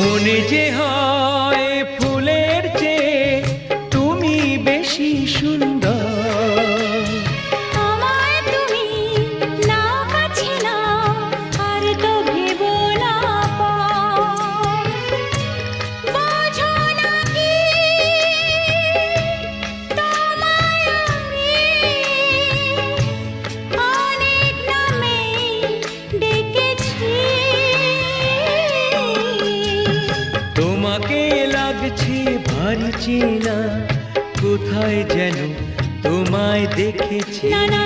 মনে যে হয় ফুলের চেয়ে তুমি বেশি সুন্দর। লাগছে ভারী চেনা। কোথায় যেন তোমায় দেখেছি। না না